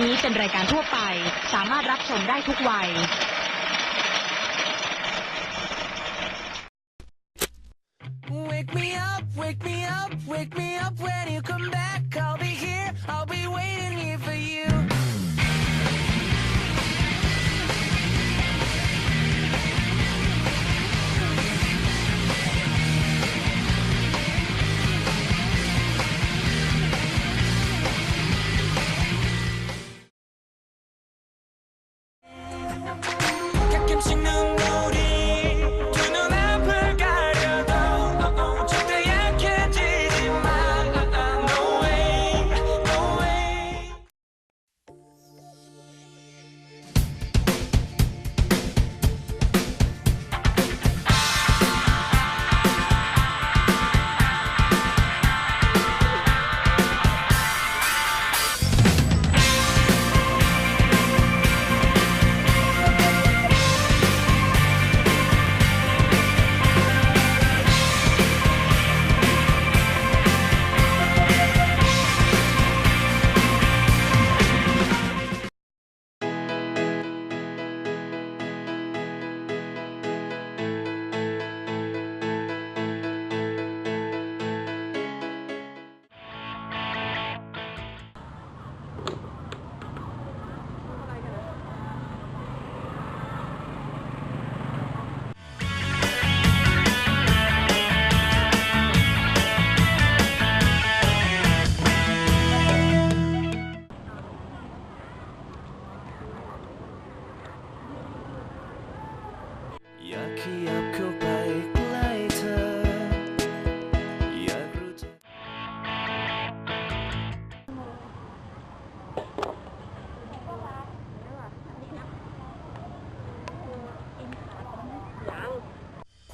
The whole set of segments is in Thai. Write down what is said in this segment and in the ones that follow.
นี้เป็นรายการทั่วไป สามารถรับชมได้ทุกวัย Wake me up, wake me up, wake me up when you come back. 가끔씩 눈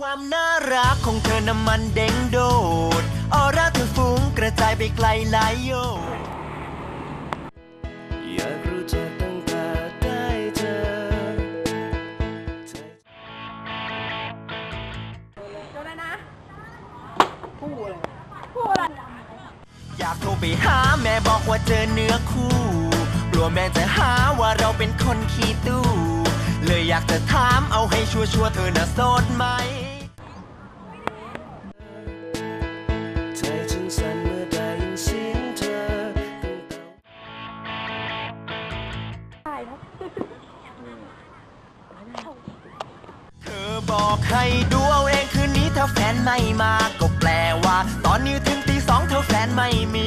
ความน่ารักของเธอน้ำมันเด้งโดด ออร่าเธอฟุ้งกระจายไปไกลหลายโยชน์อยากรู้จักตั้งแต่ได้เจอเธออยากโทรไปหาแม่บอกว่าเจอเนื้อคู่ กลัวแม่จะหาว่าเราเป็นคนขี้ตู้เลย อยากจะถามเอาให้ชัวร์ๆเธอน่ะโสดไหมใจฉันสั่นเมื่อได้ยินเสียงเธอตั้งแต่เธอบอกให้ดูเอาเองคืนนี้ถ้าแฟนไม่มา ก็แปลว่า ตอนนี้ถึงตีสองเธอแฟนไม่มี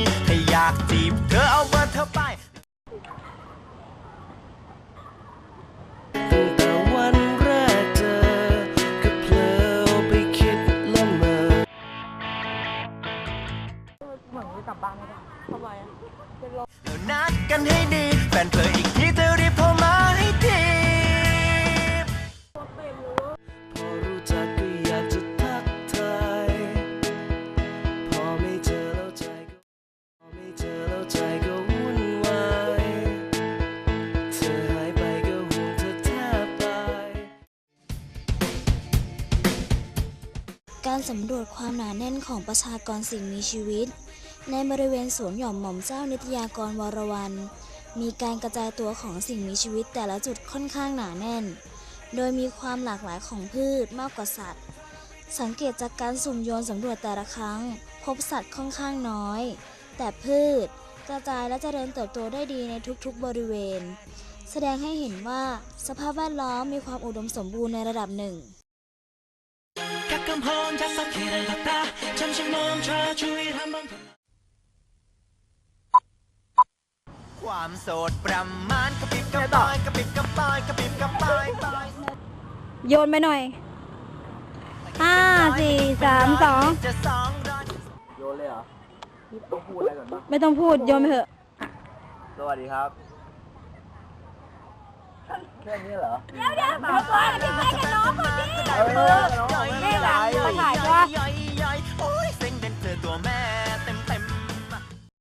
กันให้ดี แฟนเธออีกทีเธอรีบโทรมาให้ทีพอรู้จักก็อยากจะทักทายพอไม่เจอแล้วใจก็พอไม่เจอแล้วใจก็วุ่นวายเธอหายไปก็ห่วงเธอแทบตายการสำรวจความหนาแน่นของประชากรสิ่งมีชีวิต ในบริเวณสวนหย่อมหม่อมเจ้านิตยากรวรวัน มีการกระจายตัวของสิ่งมีชีวิตแต่ละจุดค่อนข้างหนาแน่น โดยมีความหลากหลายของพืชมากกว่าสัตว์ สังเกตจากการสุ่มโยนสำรวจแต่ละครั้ง พบสัตว์ค่อนข้างน้อย แต่พืช กระจายและเจริญเติบโตได้ดีในทุกๆบริเวณ แสดงให้เห็นว่าสภาพแวดล้อมมีความอุดมสมบูรณ์ในระดับหนึ่ง 가끔 혼자서 길을 걷다 잠시 멈춰 주위를 한번 ความโสดประมาณกระปิบกระปายกระปิบกระปายกระปิบกระปายปายโยนไปหน่อยห้าสี่สามสองจะสองร้อยโยนเลยเหรอนี่ต้องพูดอะไรก่อนปะไม่ต้องพูดโยนไปเถอะสวัสดีครับ แค่นี้เหรอ เดี๋ยวเดี๋ยวเดี๋ยวก่อนที่ไปกับน้องคนนี้เออน้องไม่เป็นไรมาถ่ายว่าย่อยย่อยโอ้ยเซ็งเด่นเจอตัวแม่